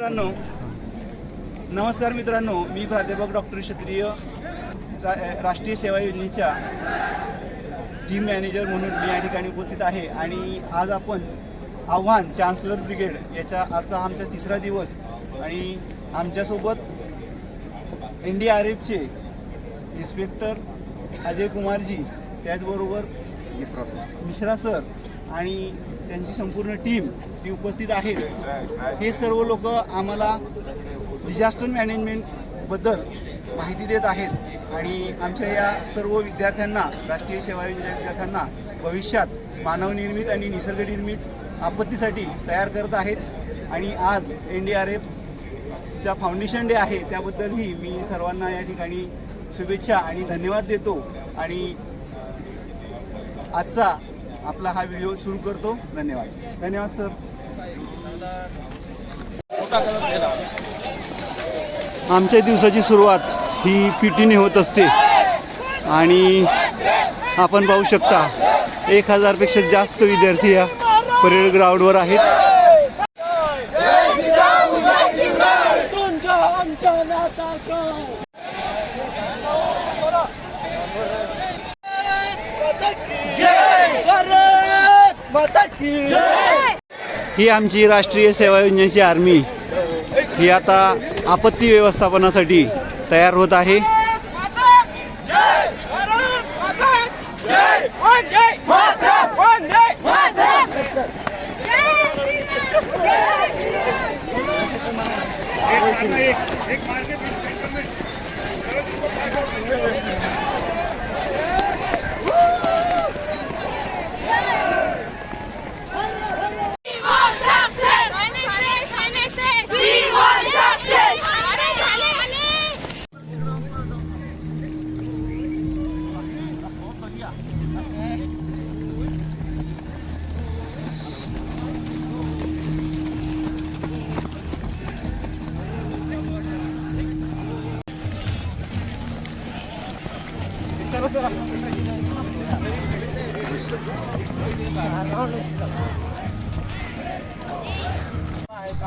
मित्रांनो नमस्कार मित्रांनो मी प्राध्यापक डॉक्टर क्षत्रिय रा राष्ट्रीय सेवा योजनेच्या टीम मॅनेजर म्हणून मी या ठिकाणी उपस्थित आहे आणि आज आपण आव्हान चान्सलर ब्रिगेड याचा आजचा आमचा तिसरा दिवस आणि आमच्यासोबत एन डी आर एफचे इन्स्पेक्टर अजय कुमारजी त्याचबरोबर मिश्रा सर आणि त्यांची संपूर्ण टीम ही उपस्थित आहेत हे सर्व लोक आम्हाला डिझास्टर मॅनेजमेंटबद्दल माहिती देत आहेत आणि आमच्या या सर्व विद्यार्थ्यांना राष्ट्रीय सेवा योजनेच्या विद्यार्थ्यांना भविष्यात मानवनिर्मित आणि निसर्गनिर्मित आपत्तीसाठी तयार करत आहेत. आणि आज एन डी आर एफचा फाउंडेशन डे आहे. त्याबद्दलही मी सर्वांना या ठिकाणी शुभेच्छा आणि धन्यवाद देतो. आणि आजचा आपला हा व्हिडिओ सुरू करतो. धन्यवाद. धन्यवाद सर. आमच्या दिवसाची सुरुवात ही पिटीने होत असते. आणि आपण पाहू शकता एक हजारपेक्षा जास्त विद्यार्थी या परेड ग्राउंडवर आहेत. ही आमची राष्ट्रीय सेवा योजनेची आर्मी. ही आता आपत्ती व्यवस्थापनासाठी तयार होत आहे.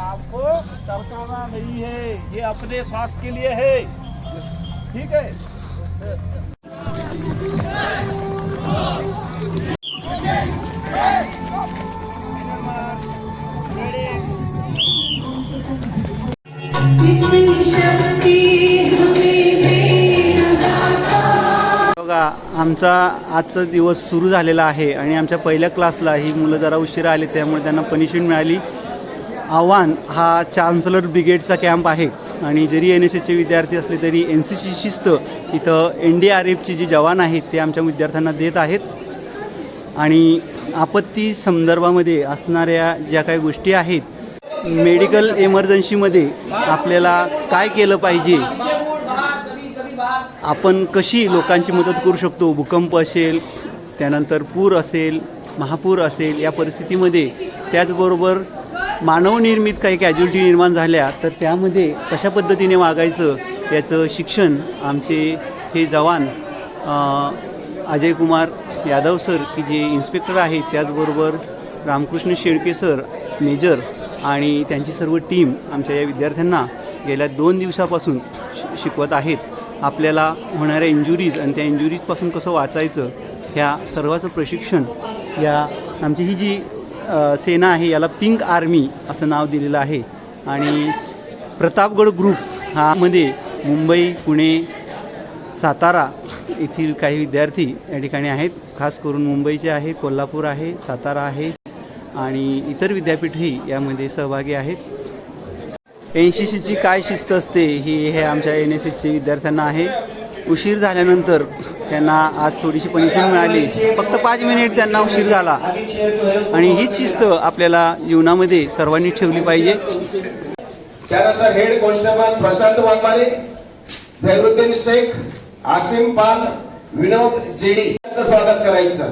आपको चरकाना नहीं है ये अपने स्वास्थ्य के लिए है ठीक है। आमचा आजचा दिवस सुरू झालेला आहे आणि आमच्या पहिल्या क्लासला ही मुलं जरा उशिरा आली त्यामुळे त्यांना पनिशमेंट मिळाली. आव्हान हा चान्सलर ब्रिगेडचा कॅम्प आहे आणि जरी एन एस एसचे विद्यार्थी असले तरी एन सी सी शिस्त इथं एन डी आर एफचे जे जवान आहेत ते आमच्या विद्यार्थ्यांना देत आहेत. आणि आपत्ती संदर्भामध्ये असणाऱ्या ज्या काही गोष्टी आहेत मेडिकल इमर्जन्सीमध्ये आपल्याला काय केलं पाहिजे आपण कशी लोकांची मदत करू शकतो? भूकंप असेल त्यानंतर पूर असेल महापूर असेल या परिस्थितीमध्ये त्याचबरोबर मानवनिर्मित काही कॅज्युलिटी निर्माण झाल्या तर त्यामध्ये कशा पद्धतीने वागायचं? याचं शिक्षण आमचे हे जवान अजय कुमार यादव सर की जे इन्स्पेक्टर आहेत त्याचबरोबर रामकृष्ण शेळके सर मेजर आणि त्यांची सर्व टीम आमच्या या विद्यार्थ्यांना गेल्या दोन दिवसापासून शिकवत आहेत. आपल्याला होणाऱ्या इंजुरीज आणि त्या इंजुरीजपासून कसं वाचायचं ह्या सर्वाचं प्रशिक्षण या आमची ही जी सेना आहे याला पिंक आर्मी असं नाव दिलेलं आहे. आणि प्रतापगड ग्रुप हा मध्ये मुंबई पुणे सातारा येथील काही विद्यार्थी या ठिकाणी आहेत. खास करून मुंबईचे आहे कोल्हापूर आहे सातारा आहे आणि इतर विद्यापीठही यामध्ये सहभागी आहेत. एन सी सीची काय शिस्त असते ही हे आमच्या एन एस एसच्या विद्यार्थ्यांना आहे. उशीर झाल्यानंतर त्यांना आज थोडीशी पनिशमेंट मिळाली. फक्त पाच मिनिट त्यांना उशीर झाला. आणि हीच शिस्त आपल्याला जीवनामध्ये सर्वांनी ठेवली पाहिजे. त्यानंतर हेड कॉन्स्टेबल प्रशांत वाघमारे झैरुद्दीन शेख आसिम पाल विनोद जेडी स्वागत करायचं.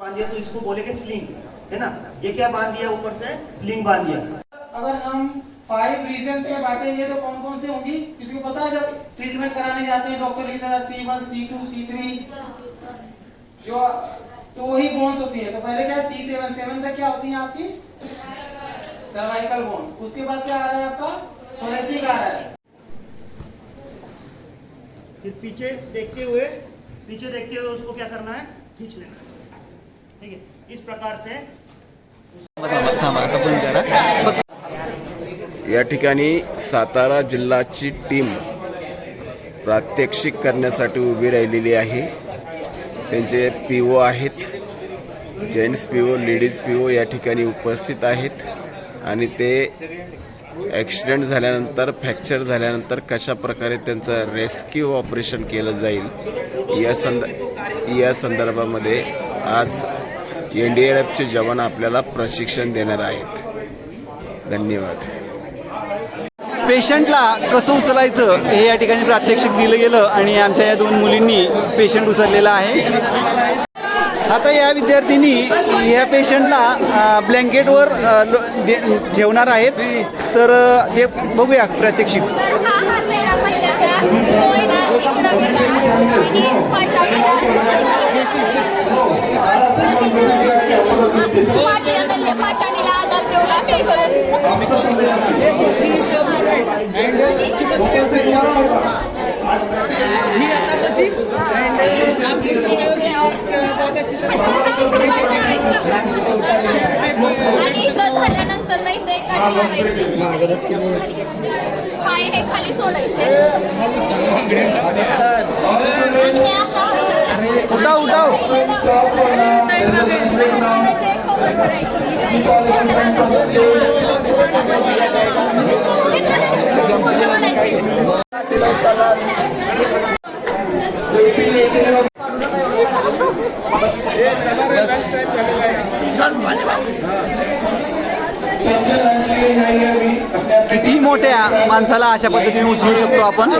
बाँध दिया तो इसको बोलेंगे स्लिंग है ना? ये क्या बाँध दिया ऊपर से? स्लिंग बाँध दिया। अगर हम फाइव रीजन में बांटेंगे तो कौन कौन से होंगी? किसी को पता है जब ट्रीटमेंट कराने जाते हैं डॉक्टर की तरह C one C two C three जो तो वही बोन्स होती है। तो पहले क्या सी सेवन सेवन तक क्या होती है आपकी? सर्वाइकल बोन्स उसके बाद क्या आ रहा है आपका? थोरेसिक आ रहा है। फिर पीछे देखते हुए पीछे देखते हुए उसको क्या करना है? खींच लेना। है ठीक है इस प्रकार से या ठिकाणी सातारा जिल्ह्याची टीम प्रात्यक्षिक करण्यासाठी उभी राहिलेली आहे. त्यांचे पी ओ आहेत. Gents P O ladies P O या ठिकाणी उपस्थित आहेत. आणि ते ॲक्सिडेंट झाल्यानंतर फ्रॅक्चर झाल्यानंतर कशा प्रकारे त्यांचं रेस्क्यू ऑपरेशन केलं जाईल या संद या संदर्भामध्ये आज एन डी आर एफचे जवान आपल्याला प्रशिक्षण देणार आहेत. धन्यवाद. पेशंटला कसं उचलायचं हे या ठिकाणी प्रात्यक्षिक दिलं गेलं आणि आमच्या या दोन मुलींनी पेशंट उचललेला आहे. आता या विद्यार्थिनी या पेशंटला ब्लँकेटवर ठेवणार आहेत. तर ते बघूया प्रात्यक्षिक. हा पाटाणीला आधार ठेवला आणि इथं झाल्यानंतर नाही ते काठी मारायची. पाय हे खाली सोडायचे. आणि उठाव उठाव. किती मोठ्या माणसाला अशा पद्धतीने उचलू शकतो आपण.